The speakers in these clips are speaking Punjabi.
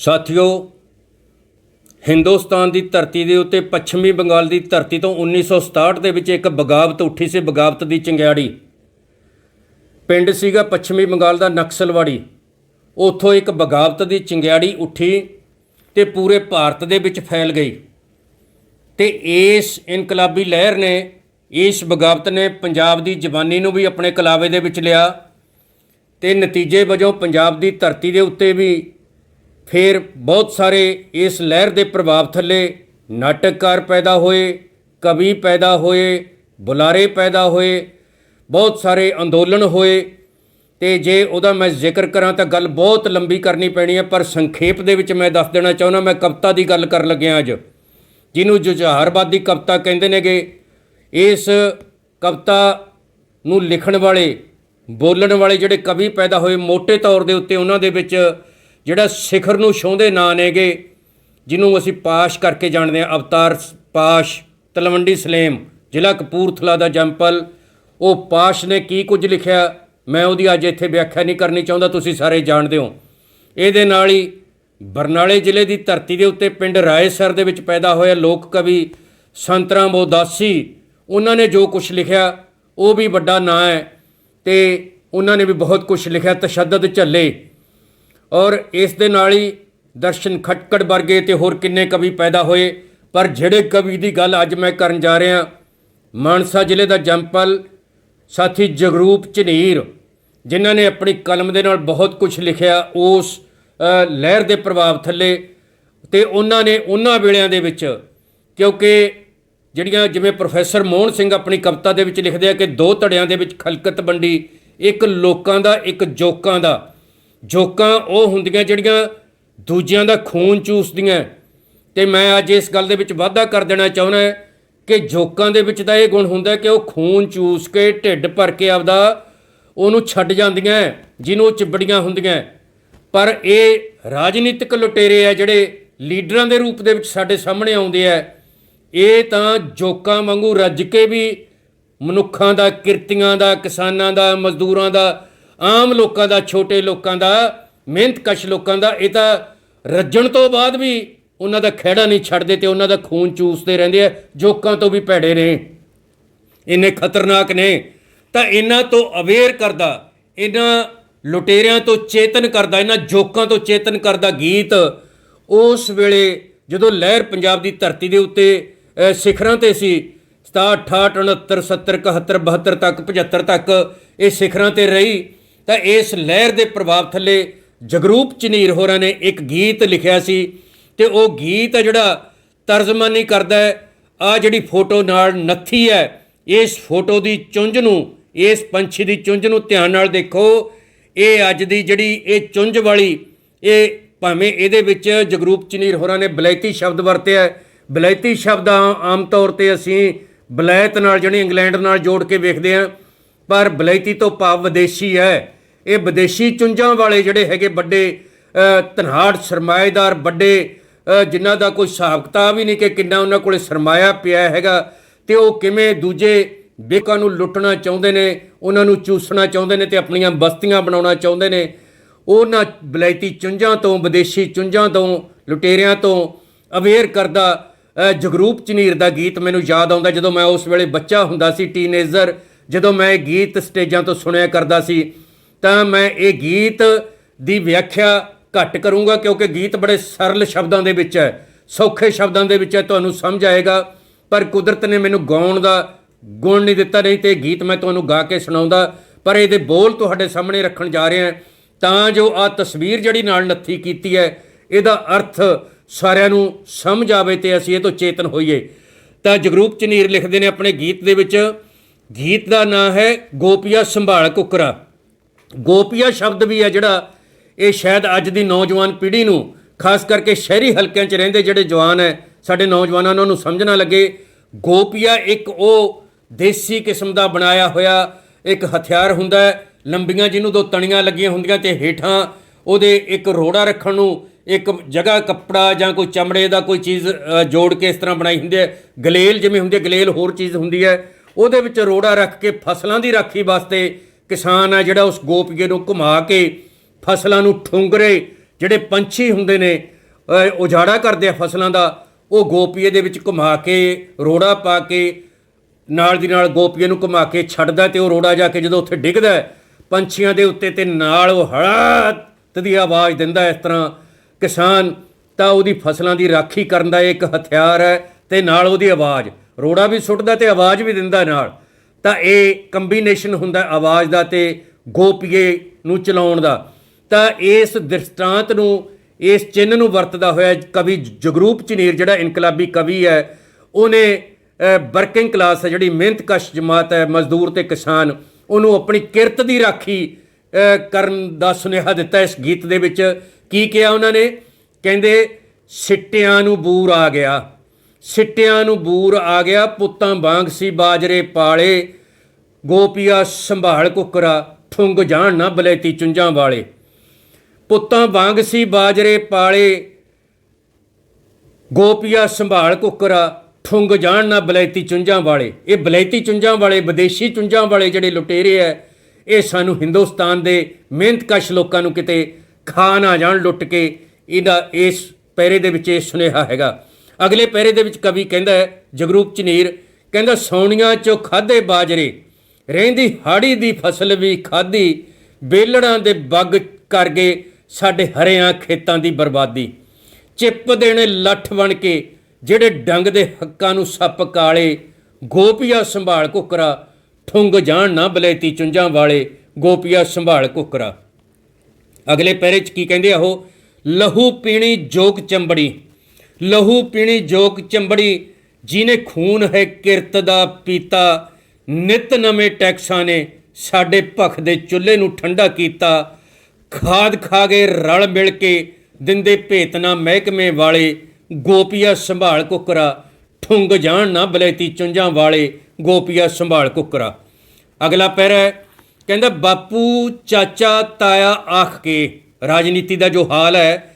ਸਾਥੀਓ, ਹਿੰਦੁਸਤਾਨ ਦੀ ਧਰਤੀ ਦੇ ਉੱਤੇ ਪੱਛਮੀ ਬੰਗਾਲ ਦੀ ਧਰਤੀ ਤੋਂ 1967 ਦੇ ਵਿੱਚ ਇੱਕ ਬਗਾਵਤ ਉੱਠੀ ਸੀ ਬਗਾਵਤ ਦੀ ਚੰਗਿਆੜੀ। ਪਿੰਡ ਸੀਗਾ ਪੱਛਮੀ ਬੰਗਾਲ ਦਾ ਨਕਸਲਵਾੜੀ। ਉੱਥੋਂ ਇੱਕ ਬਗਾਵਤ ਦੀ ਚੰਗਿਆੜੀ ਉੱਠੀ ਤੇ ਪੂਰੇ ਭਾਰਤ ਦੇ ਵਿੱਚ ਫੈਲ ਗਈ। ਤੇ ਇਸ ਇਨਕਲਾਬੀ ਲਹਿਰ ਨੇ, ਇਸ ਬਗਾਵਤ ਨੇ ਪੰਜਾਬ ਦੀ ਜਵਾਨੀ ਨੂੰ ਵੀ ਆਪਣੇ ਕਲਾਵੇ ਦੇ ਵਿੱਚ ਲਿਆ ਤੇ ਨਤੀਜੇ ਵਜੋਂ ਪੰਜਾਬ ਦੀ ਧਰਤੀ ਦੇ ਉੱਤੇ ਵੀ ਫਿਰ ਬਹੁਤ ਸਾਰੇ ਇਸ ਲਹਿਰ ਦੇ ਪ੍ਰਭਾਵ ਥੱਲੇ ਨਾਟਕਕਾਰ ਪੈਦਾ ਹੋਏ, ਕਵੀ ਪੈਦਾ ਹੋਏ, ਬੁਲਾਰੇ ਪੈਦਾ ਹੋਏ, ਬਹੁਤ ਸਾਰੇ ਅੰਦੋਲਨ ਹੋਏ। ਤੇ ਜੇ ਉਹਦਾ ਮੈਂ ਜ਼ਿਕਰ ਕਰਾਂ ਤਾਂ ਗੱਲ ਬਹੁਤ ਲੰਬੀ ਕਰਨੀ ਪੈਣੀ ਹੈ, ਪਰ ਸੰਖੇਪ ਦੇ ਵਿੱਚ ਮੈਂ ਦੱਸ ਦੇਣਾ ਚਾਹੁੰਦਾ, ਮੈਂ ਕਵਿਤਾ ਦੀ ਗੱਲ ਕਰਨ ਲੱਗਿਆ ਅੱਜ। ਜਿਹਨੂੰ ਜੁਝਾਰਵਾਦੀ ਕਵਿਤਾ ਕਹਿੰਦੇ ਨੇਗੇ, ਇਸ ਕਵਿਤਾ ਨੂੰ ਲਿਖਣ ਵਾਲੇ, ਬੋਲਣ ਵਾਲੇ ਜਿਹੜੇ ਕਵੀ ਪੈਦਾ ਹੋਏ ਮੋٹے ਤੌਰ ਦੇ ਉੱਤੇ ਉਹਨਾਂ ਦੇ ਵਿੱਚ ਜਿਹੜਾ ਸਿਖਰ ਨੂੰ ਛੋਹਦੇ ਨਾਂ ਨੇਗੇ, ਜਿਹਨੂੰ ਅਸੀਂ ਪਾਸ਼ ਕਰਕੇ ਜਾਣਦੇ ਹਾਂ, ਅਵਤਾਰ ਪਾਸ਼, ਤਲਵੰਡੀ ਸਲੇਮ, ਜ਼ਿਲ੍ਹਾ ਕਪੂਰਥਲਾ ਦਾ ਜੰਪਲ ਉਹ ਪਾਸ਼ ਨੇ ਕੀ ਕੁਝ ਲਿਖਿਆ? ਮੈਂ ਉਹਦੀ ਅੱਜ ਇੱਥੇ ਵਿਆਖਿਆ ਨਹੀਂ ਕਰਨੀ ਚਾਹੁੰਦਾ, ਤੁਸੀਂ ਸਾਰੇ ਜਾਣਦੇ ਹੋ। ਇਹਦੇ ਨਾਲ ਹੀ ਬਰਨਾਲੇ ਜ਼ਿਲ੍ਹੇ ਦੀ ਧਰਤੀ ਦੇ ਉੱਤੇ ਪਿੰਡ ਰਾਏਸਰ ਦੇ ਵਿੱਚ ਪੈਦਾ ਹੋਇਆ ਲੋਕ ਕਵੀ ਸੰਤਰਾਮ ਉਦਾਸੀ, ਉਹਨਾਂ ਨੇ ਜੋ ਕੁਝ ਲਿਖਿਆ, ਉਹ ਵੀ ਵੱਡਾ ਨਾਂ ਹੈ ਤੇ ਉਹਨਾਂ ਨੇ ਵੀ ਬਹੁਤ ਕੁਝ ਲਿਖਿਆ, ਤਸ਼ੱਦਦ ਝੱਲੇ। ਔਰ ਇਸ ਦੇ ਨਾਲ ਹੀ ਦਰਸ਼ਨ ਖਟਕੜ ਵਰਗੇ ਤੇ ਹੋਰ ਕਿੰਨੇ ਕਵੀ ਪੈਦਾ ਹੋਏ, ਪਰ ਜਿਹੜੇ ਕਵੀ ਦੀ ਗੱਲ ਅੱਜ ਮੈਂ ਕਰਨ ਜਾ ਰਿਹਾ, ਮਾਨਸਾ ਜ਼ਿਲ੍ਹੇ ਦਾ ਜੰਪਲ ਸਾਥੀ ਜਗਰੂਪ ਝਨੀਰ, ਜਿਨ੍ਹਾਂ ਨੇ ਆਪਣੀ ਕਲਮ ਦੇ ਨਾਲ ਬਹੁਤ ਕੁਝ ਲਿਖਿਆ ਉਸ ਲਹਿਰ ਦੇ ਪ੍ਰਭਾਵ ਥੱਲੇ ਤੇ ਉਹਨਾਂ ਨੇ ਉਹਨਾਂ ਵੇਲਿਆਂ ਦੇ ਵਿੱਚ, ਕਿਉਂਕਿ ਜਿਹੜੀਆਂ ਜਿਵੇਂ ਪ੍ਰੋਫੈਸਰ ਮੋਹਨ ਸਿੰਘ ਆਪਣੀ ਕਵਿਤਾ ਦੇ ਵਿੱਚ ਲਿਖਦੇ ਆ ਕਿ ਦੋ ਧੜਿਆਂ ਦੇ ਵਿੱਚ ਖਲਕਤ ਵੰਡੀ, ਇੱਕ ਲੋਕਾਂ ਦਾ, ਇੱਕ ਜੋਕਾਂ ਦਾ ਜੋਕਾਂ ਉਹ ਹੁੰਦੀਆਂ ਜਿਹੜੀਆਂ ਦੂਜਿਆਂ ਦਾ ਖੂਨ ਚੂਸਦੀਆਂ। ਤੇ ਮੈਂ ਅੱਜ ਇਸ ਗੱਲ ਦੇ ਵਿੱਚ ਵਾਅਦਾ ਕਰ ਦੇਣਾ ਚਾਹੁੰਦਾ ਕਿ ਜੋਕਾਂ ਦੇ ਵਿੱਚ ਤਾਂ ਇਹ ਗੁਣ ਹੁੰਦਾ ਕਿ ਉਹ ਖੂਨ ਚੂਸ ਕੇ ਢਿੱਡ ਭਰ ਕੇ ਆਪਦਾ ਉਹਨੂੰ ਛੱਡ ਜਾਂਦੀਆਂ ਜਿਹਨੂੰ ਚਿਬੜੀਆਂ ਹੁੰਦੀਆਂ ਪਰ ਇਹ ਰਾਜਨੀਤਿਕ ਲੁਟੇਰੇ ਆ ਜਿਹੜੇ ਲੀਡਰਾਂ ਦੇ ਰੂਪ ਦੇ ਵਿੱਚ ਸਾਡੇ ਸਾਹਮਣੇ ਆਉਂਦੇ ਆ। ਇਹ ਤਾਂ ਜੋਕਾਂ ਵਾਂਗੂ ਰੱਜ ਕੇ ਵੀ ਮਨੁੱਖਾਂ ਦਾ, ਕਿਰਤੀਆਂ ਦਾ, ਕਿਸਾਨਾਂ ਦਾ, ਮਜ਼ਦੂਰਾਂ ਦਾ ਆਮ ਲੋਕਾਂ ਦਾ, ਛੋਟੇ ਲੋਕਾਂ ਦਾ ਮਿਹਨਤਕਸ਼ ਲੋਕਾਂ ਦਾ, ਇਹ ਤਾਂ ਰੱਜਣ ਤੋਂ ਬਾਅਦ ਵੀ ਉਹਨਾਂ ਦਾ ਖਹਿੜਾ ਨਹੀਂ ਛੱਡਦੇ ਤੇ ਉਹਨਾਂ ਦਾ ਖੂਨ ਚੂਸਦੇ ਰਹਿੰਦੇ ਆ, ਜੋਕਾਂ ਤੋਂ ਵੀ ਭੈੜੇ ਨੇ। ਇੰਨੇ ਖਤਰਨਾਕ ਨੇ। ਤਾਂ ਇਹਨਾਂ ਤੋਂ ਅਵੇਅਰ ਕਰਦਾ, ਇਹਨਾਂ ਲੁਟੇਰਿਆਂ ਤੋਂ ਚੇਤਨ ਕਰਦਾ, ਇਹਨਾਂ ਜੋਕਾਂ ਤੋਂ ਚੇਤਨ ਕਰਦਾ ਗੀਤ। ਉਸ ਵੇਲੇ ਜਦੋਂ ਲਹਿਰ ਪੰਜਾਬ ਦੀ ਧਰਤੀ ਦੇ ਉੱਤੇ ਸਿਖਰਾਂ ਤੇ ਸੀ 67 68 69 71 72 ਤੱਕ 75 ਤੱਕ ਇਹ ਸਿਖਰਾਂ ਤੇ ਰਹੀ ਤਾਂ ਇਸ ਲਹਿਰ ਦੇ ਪ੍ਰਭਾਵ ਥੱਲੇ ਜਗਰੂਪ ਚਨੀਰ ਹੋਰਾਂ ਨੇ ਇੱਕ ਗੀਤ ਲਿਖਿਆ ਸੀ ਤੇ ਉਹ ਗੀਤ ਹੈ ਜਿਹੜਾ ਤਰਜਮਾਨੀ ਕਰਦਾ ਹੈ ਆ ਜਿਹੜੀ ਫੋਟੋ ਨਾਲ ਨੱਥੀ ਹੈ, ਇਸ ਫੋਟੋ ਦੀ ਚੁੰਝ ਨੂੰ, ਇਸ ਪੰਛੀ ਦੀ ਚੁੰਝ ਨੂੰ ਧਿਆਨ ਨਾਲ ਦੇਖੋ, ਇਹ ਅੱਜ ਦੀ ਜਿਹੜੀ ਇਹ ਚੁੰਝ ਵਾਲੀ, ਇਹ ਭਾਵੇਂ ਇਹਦੇ ਵਿੱਚ ਜਗਰੂਪ ਚਨੀਰ ਹੋਰਾਂ ਨੇ ਬਲੈਤੀ ਸ਼ਬਦ ਵਰਤਿਆ ਹੈ। ਬਲੈਤੀ ਸ਼ਬਦ ਆਮ ਤੌਰ ਤੇ ਅਸੀਂ ਬਲੈਤ ਨਾਲ ਜਿਹੜੀ ਇੰਗਲੈਂਡ ਨਾਲ ਜੋੜ ਕੇ ਵੇਖਦੇ ਹਾਂ, ਪਰ ਬਲੈਤੀ ਤੋਂ ਭਾਵ ਵਿਦੇਸ਼ੀ ਹੈ ਇਹ ਵਿਦੇਸ਼ੀ ਚੁੰਝਾਂ ਵਾਲੇ ਜਿਹੜੇ ਹੈਗੇ ਵੱਡੇ ਅ, ਧਨਾੜ ਸਰਮਾਏਦਾਰ ਵੱਡੇ ਜਿਨ੍ਹਾਂ ਦਾ ਕੋਈ ਹਿਸਾਬ ਕਿਤਾਬ ਹੀ ਨਹੀਂ ਕਿ ਕਿੰਨਾ ਉਹਨਾਂ ਕੋਲੇ ਸਰਮਾਇਆ ਪਿਆ ਹੈਗਾ ਤੇ ਉਹ ਕਿਵੇਂ ਦੂਜੇ ਬੇਕਾਂ ਨੂੰ ਲੁੱਟਣਾ ਚਾਹੁੰਦੇ ਨੇ ਉਹਨਾਂ ਨੂੰ ਚੂਸਣਾ ਚਾਹੁੰਦੇ ਨੇ ਤੇ ਆਪਣੀਆਂ ਬਸਤੀਆਂ ਬਣਾਉਣਾ ਚਾਹੁੰਦੇ ਨੇ ਉਹਨਾਂ ਬਲੈਤੀ ਚੁੰਝਾਂ ਤੋਂ ਵਿਦੇਸ਼ੀ ਚੁੰਝਾਂ ਤੋਂ ਲੁਟੇਰਿਆਂ ਤੋਂ ਅਵੇਅਰ ਕਰਦਾ ਜਗਰੂਪ ਚਨੀਰ ਦਾ ਗੀਤ ਮੈਨੂੰ ਯਾਦ ਆਉਂਦਾ ਜਦੋਂ ਮੈਂ ਉਸ ਵੇਲੇ ਬੱਚਾ ਹੁੰਦਾ ਸੀ ਟੀਨੇਜਰ ਜਦੋਂ ਮੈਂ ਇਹ ਗੀਤ ਸਟੇਜਾਂ ਤੋਂ ਸੁਣਿਆ ਕਰਦਾ ਸੀ। ਤਾਂ ਮੈਂ ਇਹ ਗੀਤ ਦੀ ਵਿਆਖਿਆ ਘੱਟ ਕਰੂੰਗਾ ਕਿਉਂਕਿ ਗੀਤ ਬੜੇ ਸਰਲ ਸ਼ਬਦਾਂ ਦੇ ਵਿੱਚ ਹੈ, ਸੌਖੇ ਸ਼ਬਦਾਂ ਦੇ ਵਿੱਚ ਹੈ, ਤੁਹਾਨੂੰ ਸਮਝ ਆਏਗਾ। ਪਰ ਕੁਦਰਤ ਨੇ ਮੈਨੂੰ ਗਾਉਣ ਦਾ ਗੁਣ ਨਹੀਂ ਦਿੱਤਾ, ਨਹੀਂ ਤੇ ਗੀਤ ਮੈਂ ਤੁਹਾਨੂੰ ਗਾ ਕੇ ਸੁਣਾਉਂਦਾ। ਪਰ ਇਹਦੇ ਬੋਲ ਤੁਹਾਡੇ ਸਾਹਮਣੇ ਰੱਖਣ ਜਾ ਰਿਹਾ ਤਾਂ ਜੋ ਆ ਤਸਵੀਰ ਜਿਹੜੀ ਨਾਲ ਨੱਥੀ ਕੀਤੀ ਹੈ, ਇਹਦਾ ਅਰਥ ਸਾਰਿਆਂ ਨੂੰ ਸਮਝ ਆਵੇ ਤੇ ਅਸੀਂ ਇਹ ਤੋਂ ਚੇਤਨ ਹੋਈਏ। ਤਾਂ ਜਗਰੂਪ ਚਨੀਰ ਲਿਖਦੇ ਨੇ ਆਪਣੇ ਗੀਤ ਦੇ ਵਿੱਚ, ਗੀਤ ਦਾ ਨਾਂ ਹੈ ਗੋਪੀਆ ਸੰਭਾਲ ਕੁਕਰਾ। ਗੋਪੀਆ ਸ਼ਬਦ ਵੀ ਹੈ ਜਿਹੜਾ ਇਹ ਸ਼ਾਇਦ ਅੱਜ ਦੀ ਨੌਜਵਾਨ ਪੀੜ੍ਹੀ ਨੂੰ, ਖਾਸ ਕਰਕੇ ਸ਼ਹਿਰੀ ਹਲਕਿਆਂ 'ਚ ਰਹਿੰਦੇ ਜਿਹੜੇ ਜਵਾਨ ਹੈ, ਸਾਡੇ ਨੌਜਵਾਨਾਂ ਨੂੰ ਉਹਨੂੰ ਸਮਝਣਾ ਲੱਗੇ। ਗੋਪੀਆ ਇੱਕ ਉਹ ਦੇਸੀ ਕਿਸਮ ਦਾ ਬਣਾਇਆ ਹੋਇਆ ਇੱਕ ਹਥਿਆਰ ਹੁੰਦਾ ਹੈ, ਲੰਬੀਆਂ ਜਿਹਨੂੰ ਦੋ ਤਣੀਆਂ ਲੱਗੀਆਂ ਹੁੰਦੀਆਂ ਤੇ ਹੇਠਾਂ ਉਹਦੇ ਇੱਕ ਰੋੜਾ ਰੱਖਣ ਨੂੰ, ਇੱਕ ਜਗ੍ਹਾ ਕੱਪੜਾ ਜਾਂ ਕੋਈ ਚਮੜੇ ਦਾ ਕੋਈ ਚੀਜ਼ ਜੋੜ ਕੇ ਇਸ ਤਰ੍ਹਾਂ ਬਣਾਈ ਹੁੰਦੀ ਹੈ। ਗਲੇਲ ਜਿਵੇਂ ਹੁੰਦੀ ਹੈ, ਗਲੇਲ ਹੋਰ ਚੀਜ਼ ਹੁੰਦੀ ਹੈ। ਉਹਦੇ ਵਿੱਚ ਰੋੜਾ ਰੱਖ ਕੇ ਫਸਲਾਂ ਦੀ ਰਾਖੀ ਵਾਸਤੇ ਕਿਸਾਨ ਹੈ ਜਿਹੜਾ ਉਸ ਗੋਪੀਏ ਨੂੰ ਘੁਮਾ ਕੇ ਫਸਲਾਂ ਨੂੰ ਠੁੰਗਰੇ, ਜਿਹੜੇ ਪੰਛੀ ਹੁੰਦੇ ਨੇ ਉਜਾੜਾ ਕਰਦੇ ਆ ਫਸਲਾਂ ਦਾ, ਉਹ ਗੋਪੀਏ ਦੇ ਵਿੱਚ ਘੁਮਾ ਕੇ, ਰੋੜਾ ਪਾ ਕੇ, ਨਾਲ ਦੀ ਨਾਲ ਗੋਪੀਏ ਨੂੰ ਘੁਮਾ ਕੇ ਛੱਡਦਾ ਤੇ ਉਹ ਰੋੜਾ ਜਾ ਕੇ ਜਦੋਂ ਉੱਥੇ ਡਿੱਗਦਾ, ਪੰਛੀਆਂ ਦੇ ਉੱਤੇ ਤੇ ਨਾਲ ਉਹ ਹੜਾਤ ਦੀ ਆਵਾਜ਼ ਦਿੰਦਾ ਇਸ ਤਰ੍ਹਾਂ, ਕਿਸਾਨ ਤਾਂ ਉਹਦੀ ਫਸਲਾਂ ਦੀ ਰਾਖੀ ਕਰਨ ਦਾ ਇੱਕ ਹਥਿਆਰ ਹੈ ਤੇ ਨਾਲ ਉਹਦੀ ਆਵਾਜ਼, ਰੋੜਾ ਵੀ ਸੁੱਟਦਾ ਤੇ ਆਵਾਜ਼ ਵੀ ਦਿੰਦਾ ਨਾਲ। ਤਾਂ ਇਹ ਕੰਬੀਨੇਸ਼ਨ ਹੁੰਦਾ ਆਵਾਜ਼ ਦਾ ਤੇ ਗੋਪੀਏ ਨੂੰ ਚਲਾਉਣ ਦਾ। ਤਾਂ ਇਸ ਦ੍ਰਿਸ਼ਟਾਂਤ ਨੂੰ, ਇਸ ਚਿੰਨ੍ਹ ਨੂੰ ਵਰਤਦਾ ਹੋਇਆ ਕਵੀ ਜਗਰੂਪ ਚਨੀਰ, ਜਿਹੜਾ ਇਨਕਲਾਬੀ ਕਵੀ ਹੈ, ਉਹਨੇ ਵਰਕਿੰਗ ਕਲਾਸ ਹੈ, ਜਿਹੜੀ ਮਿਹਨਤਕਸ਼ ਜਮਾਤ ਹੈ, ਮਜ਼ਦੂਰ ਤੇ ਕਿਸਾਨ, ਉਹਨੂੰ ਆਪਣੀ ਕਿਰਤ ਦੀ ਰਾਖੀ ਕਰਨ ਦਾ ਸੁਨੇਹਾ ਦਿੱਤਾ ਇਸ ਗੀਤ ਦੇ ਵਿੱਚ। ਕੀ ਕਿਹਾ ਉਹਨਾਂ ਨੇ? ਕਹਿੰਦੇ, ਸਿੱਟਿਆਂ ਨੂੰ ਬੂਰ ਆ ਗਿਆ। ਸਿੱਟਿਆਂ ਨੂੰ ਬੂਰ ਆ ਗਿਆ, ਪੁੱਤਾਂ ਵਾਂਗ ਸੀ ਬਾਜਰੇ ਪਾਲੇ। ਗੋਪੀਆ ਸੰਭਾਲ ਕੁਕਰਾ, ਠੁੰਗ ਜਾਣ ਨਾ ਬਲੇਤੀ ਚੁੰਝਾਂ ਵਾਲੇ। ਪੁੱਤਾਂ ਵਾਂਗ ਸੀ ਬਾਜਰੇ ਪਾਲੇ। ਗੋਪੀਆ ਸੰਭਾਲ ਕੁਕਰਾ, ਠੁੰਗ ਜਾਣ ਨਾ ਬਲੈਤੀ ਚੁੰਝਾਂ ਵਾਲੇ। ਇਹ ਬਲੈਤੀ ਚੁੰਝਾਂ ਵਾਲੇ, ਵਿਦੇਸ਼ੀ ਚੁੰਝਾਂ ਵਾਲੇ ਜਿਹੜੇ ਲੁਟੇਰੇ ਐ, ਇਹ ਸਾਨੂੰ ਹਿੰਦੁਸਤਾਨ ਦੇ ਮਿਹਨਤਕਸ਼ ਲੋਕਾਂ ਨੂੰ ਕਿਤੇ ਖਾ ਨਾ ਜਾਣ, ਲੁੱਟ ਕੇ। ਇਹਦਾ ਇਸ ਪੈਰੇ ਦੇ ਵਿੱਚ ਇਹ ਸੁਨੇਹਾ ਹੈਗਾ। ਅਗਲੇ ਪੈਰੇ ਦੇ ਵਿੱਚ ਕਵੀ ਕਹਿੰਦਾ ਹੈ, ਜਗਰੂਪ ਚਨੀਰ ਕਹਿੰਦਾ ਸੌਣੀਆਂ ਚੋਂ ਖਾਦੇ ਬਾਜਰੇ, ਰਹਿੰਦੀ ਹਾੜੀ ਦੀ ਫਸਲ ਵੀ ਖਾਦੀ ਬੇਲੜਾਂ ਦੇ ਬੱਗ ਕਰ ਗਏ ਸਾਡੇ ਹਰਿਆਂ ਖੇਤਾਂ ਦੀ ਬਰਬਾਦੀ। ਚਿੱਪ ਦੇਣੇ ਲੱਠ ਬਣ ਕੇ, ਜਿਹੜੇ ਡੰਗ ਦੇ ਹੱਕਾਂ ਨੂੰ ਸੱਪ ਕਾਲੇ, ਗੋਪੀਆ ਸੰਭਾਲ ਕੁਕਰਾ, ਠੁੰਗ ਜਾਣ ਨਾ ਬਲੇਤੀ ਚੁੰਝਾਂ ਵਾਲੇ, ਗੋਪੀਆ ਸੰਭਾਲ ਕੁਕਰਾ। ਅਗਲੇ ਪੈਰੇ 'ਚ ਕੀ ਕਹਿੰਦੇ ਆ ਉਹ? ਲਹੂ ਪੀਣੀ ਜੋਗ ਚੰਬੜੀ। ਲਹੂ ਪੀਣੀ ਜੋਗ ਚੰਬੜੀ ਜਿਹਨੇ ਖੂਨ ਹੈ ਕਿਰਤ ਦਾ ਪੀਤਾ। ਨਿਤ ਨਵੇਂ ਟੈਕਸਾਂ ਨੇ ਸਾਡੇ ਭਖ ਦੇ ਚੁੱਲ੍ਹੇ ਨੂੰ ਠੰਡਾ ਕੀਤਾ। ਖਾਦ ਖਾ ਗਏ ਰਲ ਮਿਲ ਕੇ ਦਿੰਦੇ ਭੇਤਨਾ ਮਹਿਕਮੇ ਵਾਲੇ ਗੋਪੀਆ ਸੰਭਾਲ ਕੁਕਰਾ। ਠੁੰਗ ਜਾਣ ਨਾ ਬਲੈਤੀ ਚੁੰਝਾਂ ਵਾਲੇ ਗੋਪੀਆ ਸੰਭਾਲ ਕੁਕਰਾ। ਅਗਲਾ ਪੈਰਾ ਹੈ, ਕਹਿੰਦਾ ਬਾਪੂ ਚਾਚਾ ਤਾਇਆ ਆਖ ਕੇ। ਰਾਜਨੀਤੀ ਦਾ ਜੋ ਹਾਲ ਹੈ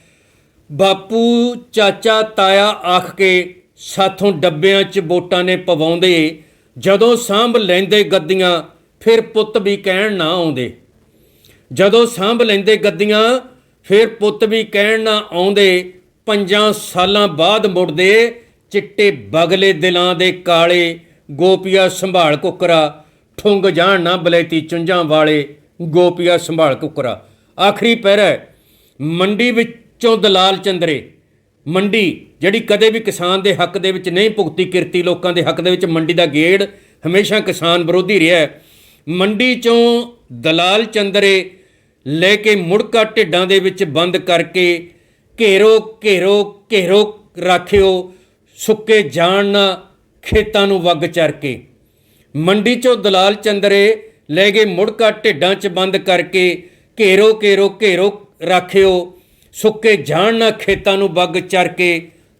ਬਾਪੂ, ਚਾਚਾ, ਤਾਇਆ ਆਖ ਕੇ ਸਾਥੋਂ ਡੱਬਿਆਂ 'ਚ ਵੋਟਾਂ ਨੇ ਪਵਾਉਂਦੇ, ਜਦੋਂ ਸਾਂਭ ਲੈਂਦੇ ਗੱਦੀਆਂ, ਫਿਰ ਪੁੱਤ ਵੀ ਕਹਿਣ ਨਾ ਆਉਂਦੇ। ਜਦੋਂ ਸਾਂਭ ਲੈਂਦੇ ਗੱਦੀਆਂ, ਫਿਰ ਪੁੱਤ ਵੀ ਕਹਿਣ ਨਾ ਆਉਂਦੇ। ਪੰਜਾਂ ਸਾਲਾਂ ਬਾਅਦ ਮੁੜਦੇ, ਚਿੱਟੇ ਬਗਲੇ ਦਿਲਾਂ ਦੇ ਕਾਲੇ, ਗੋਪੀਆ ਸੰਭਾਲ ਕੁਕਰਾ, ਠੁੰਗ ਜਾਣ ਨਾ ਬਲੈਤੀ ਚੁੰਝਾਂ ਵਾਲੇ, ਗੋਪੀਆ ਸੰਭਾਲ ਕੁਕਰਾ। ਆਖਰੀ ਪੈਰਾ ਮੰਡੀ ਵਿੱਚੋਂ ਦਲਾਲ ਚੰਦਰੇ, ਮੰਡੀ, ਜਿਹੜੀ ਕਦੇ ਵੀ ਕਿਸਾਨ ਦੇ ਹੱਕ ਦੇ ਵਿੱਚ ਨਹੀਂ ਭੁਗਤੀ ਕਿਰਤੀ, ਲੋਕਾਂ ਦੇ ਹੱਕ ਦੇ ਵਿੱਚ ਮੰਡੀ ਦਾ ਗੇੜ ਹਮੇਸ਼ਾ ਕਿਸਾਨ ਵਿਰੋਧੀ ਰਿਹਾ ਹੈ। ਮੰਡੀ ਚੋਂ ਦਲਾਲ ਚੰਦਰੇ ਲੈ ਕੇ ਮੁੜਕਾ ਢਿੱਡਾਂ ਦੇ ਵਿੱਚ ਬੰਦ ਕਰਕੇ ਘੇਰੋ ਘੇਰੋ ਘੇਰੋ ਰੱਖਿਓ, ਸੁੱਕੇ ਜਾਣ ਨਾ ਖੇਤਾਂ ਨੂੰ ਵੱਗ ਚਰ ਕੇ ਮੰਡੀ ਚੋਂ ਦਲਾਲ ਚੰਦਰੇ ਲੈ ਗਏ ਮੁੜਕਾ ਢਿੱਡਾਂ 'ਚ ਬੰਦ ਕਰਕੇ ਘੇਰੋ ਘੇਰੋ ਘੇਰੋ ਰੱਖਿਓ। ਸੁੱਕੇ ਜਾਣ ਨਾ ਖੇਤਾਂ ਨੂੰ ਵੱਗ ਚਰ ਕੇ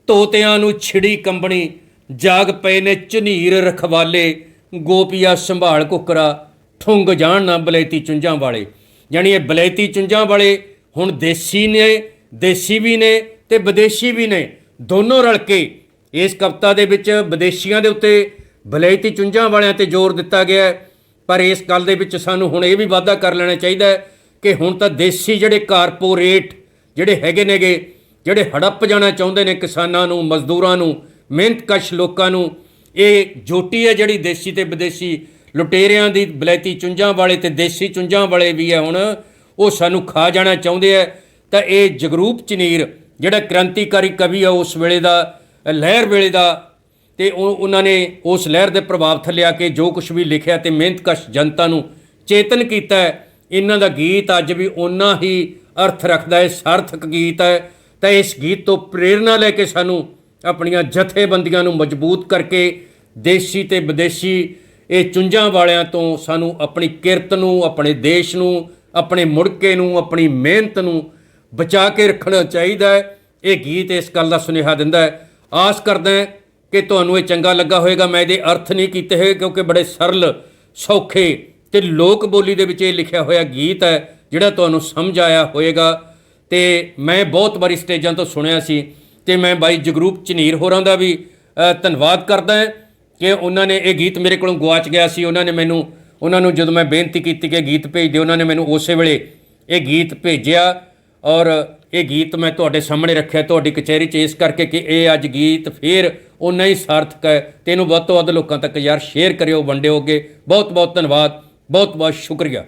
ਤੋਤਿਆਂ ਨੂੰ ਛਿੜੀ ਕੰਬਣੀ, ਜਾਗ ਪਏ ਨੇ ਝਨੀਰ ਰਖਵਾਲੇ, ਗੋਪੀਆ ਸੰਭਾਲ ਕੁਕਰਾ, ਠੁੰਗ ਜਾਣ ਨਾ ਬਲੈਤੀ ਚੁੰਝਾਂ ਵਾਲੇ। ਯਾਨੀ ਇਹ ਬਲੈਤੀ ਚੁੰਝਾਂ ਵਾਲੇ ਹੁਣ ਦੇਸੀ ਨੇ, ਦੇਸੀ ਵੀ ਨੇ ਤੇ ਵਿਦੇਸ਼ੀ ਵੀ ਨੇ। ਦੋਨੋਂ ਰਲ ਕੇ ਇਸ ਕਵਿਤਾ ਦੇ ਵਿੱਚ ਵਿਦੇਸ਼ੀਆਂ ਦੇ ਉੱਤੇ ਬਲੈਤੀ ਚੁੰਝਾਂ ਵਾਲਿਆਂ ਤੇ ਜ਼ੋਰ ਦਿੱਤਾ ਗਿਆ ਪਰ ਇਸ ਗੱਲ ਦੇ ਵਿੱਚ ਸਾਨੂੰ ਹੁਣ ਇਹ ਵੀ ਵਾਅਦਾ ਕਰ ਲੈਣਾ ਚਾਹੀਦਾ ਹੈ ਕਿ ਹੁਣ ਤਾਂ ਦੇਸੀ ਜਿਹੜੇ ਕਾਰਪੋਰੇਟ ਜਿਹੜੇ ਹੈਗੇ ਨੇਗੇ, ਜਿਹੜੇ ਹੜੱਪ ਜਾਣਾ ਚਾਹੁੰਦੇ ਨੇ ਕਿਸਾਨਾਂ ਨੂੰ, ਮਜ਼ਦੂਰਾਂ ਨੂੰ, ਮਿਹਨਤਕਸ਼ ਲੋਕਾਂ ਨੂੰ, ਇਹ ਜੋਟੀ ਹੈ ਜਿਹੜੀ ਦੇਸੀ ਤੇ ਵਿਦੇਸ਼ੀ ਲੁਟੇਰਿਆਂ ਦੀ ਬਲੈਤੀ ਚੁੰਝਾਂ ਵਾਲੇ ਤੇ ਦੇਸੀ ਚੁੰਝਾਂ ਵਾਲੇ ਵੀ ਹੈ ਹੁਣ, ਉਹ ਸਾਨੂੰ ਖਾ ਜਾਣਾ ਚਾਹੁੰਦੇ ਆ ਤਾਂ ਇਹ ਜਗਰੂਪ ਚਨੀਰ, ਜਿਹੜਾ ਕ੍ਰਾਂਤੀਕਾਰੀ ਕਵੀ ਆ, ਉਸ ਵੇਲੇ ਦਾ, ਲਹਿਰ ਵੇਲੇ ਦਾ, ਤੇ ਉਹ, ਉਹਨਾਂ ਨੇ ਉਸ ਲਹਿਰ ਦੇ ਪ੍ਰਭਾਵ ਥੱਲੇ ਆ ਕੇ ਜੋ ਕੁਝ ਵੀ ਲਿਖਿਆ ਤੇ ਮਿਹਨਤਕਸ਼ ਜਨਤਾ ਨੂੰ ਚੇਤਨ ਕੀਤਾ ਇਹਨਾਂ ਦਾ ਗੀਤ ਅੱਜ ਵੀ ਓਨਾ ਹੀ ਅਰਥ ਰੱਖਦਾ ਹੈ ਸਾਰਥਕ ਗੀਤ ਹੈ। ਤਾਂ ਇਸ ਗੀਤ ਤੋਂ ਪ੍ਰੇਰਣਾ ਲੈ ਕੇ ਸਾਨੂੰ ਆਪਣੀਆਂ ਜਥੇਬੰਦੀਆਂ ਨੂੰ ਮਜ਼ਬੂਤ ਕਰਕੇ ਦੇਸੀ ਤੇ ਵਿਦੇਸ਼ੀ ਇਹ ਚੁੰਝਾਂ ਵਾਲਿਆਂ ਤੋਂ ਸਾਨੂੰ ਆਪਣੀ ਕਿਰਤ ਨੂੰ, ਆਪਣੇ ਦੇਸ਼ ਨੂੰ, ਆਪਣੇ ਮੁੜਕੇ ਨੂੰ, ਆਪਣੀ ਮਿਹਨਤ ਨੂੰ ਬਚਾ ਕੇ ਰੱਖਣਾ ਚਾਹੀਦਾ ਹੈ। ਇਹ ਗੀਤ ਇਸ ਗੱਲ ਦਾ ਸੁਨੇਹਾ ਦਿੰਦਾ ਹੈ। ਆਸ ਕਰਦਾ ਹਾਂ ਕਿ ਤੁਹਾਨੂੰ ਇਹ ਚੰਗਾ ਲੱਗਾ ਹੋਵੇਗਾ। ਮੈਂ ਇਹਦੇ ਅਰਥ ਨਹੀਂ ਕੀਤੇ ਹੋਏ ਕਿਉਂਕਿ ਬੜੇ ਸਰਲ, ਸੌਖੇ ਤੇ ਲੋਕ ਬੋਲੀ ਦੇ ਵਿੱਚ ਇਹ ਲਿਖਿਆ ਹੋਇਆ ਗੀਤ ਹੈ। ਜਿਹੜਾ ਤੁਹਾਨੂੰ ਸਮਝ ਆਇਆ ਹੋਵੇਗਾ ਤੇ ਮੈਂ ਬਹੁਤ ਵਾਰੀ ਸਟੇਜਾਂ ਤੋਂ ਸੁਣਿਆ ਸੀ ਤੇ ਮੈਂ ਬਾਈ ਜਗਰੂਪ ਚਨੀਰ ਹੋਰਾਂ ਦਾ ਵੀ ਧੰਨਵਾਦ ਕਰਦਾ ਹਾਂ ਕਿ ਉਹਨਾਂ ਨੇ ਇਹ ਗੀਤ ਮੇਰੇ ਕੋਲੋਂ ਗਵਾਚ ਗਿਆ ਸੀ। ਉਹਨਾਂ ਨੇ ਮੈਨੂੰ, ਉਹਨਾਂ ਨੂੰ ਜਦੋਂ ਮੈਂ ਬੇਨਤੀ ਕੀਤੀ ਕਿ ਗੀਤ ਭੇਜ ਦਿਓ, ਉਹਨਾਂ ਨੇ ਮੈਨੂੰ ਉਸੇ ਵੇਲੇ ਇਹ ਗੀਤ ਭੇਜਿਆ ਔਰ ਇਹ ਗੀਤ ਮੈਂ ਤੁਹਾਡੇ ਸਾਹਮਣੇ ਰੱਖਿਆ, ਤੁਹਾਡੀ ਕਚਹਿਰੀ 'ਚ, ਇਸ ਕਰਕੇ ਕਿ ਇਹ ਅੱਜ ਗੀਤ ਫੇਰ ਉਨਾ ਹੀ ਸਾਰਥਕ ਹੈ। ਤੇ ਇਹਨੂੰ ਵੱਧ ਤੋਂ ਵੱਧ ਲੋਕਾਂ ਤੱਕ ਯਾਰ ਸ਼ੇਅਰ ਕਰਿਓ ਵੰਡਿਓਗੇ ਬਹੁਤ ਬਹੁਤ ਧੰਨਵਾਦ ਬਹੁਤ ਬਹੁਤ ਸ਼ੁਕਰੀਆ।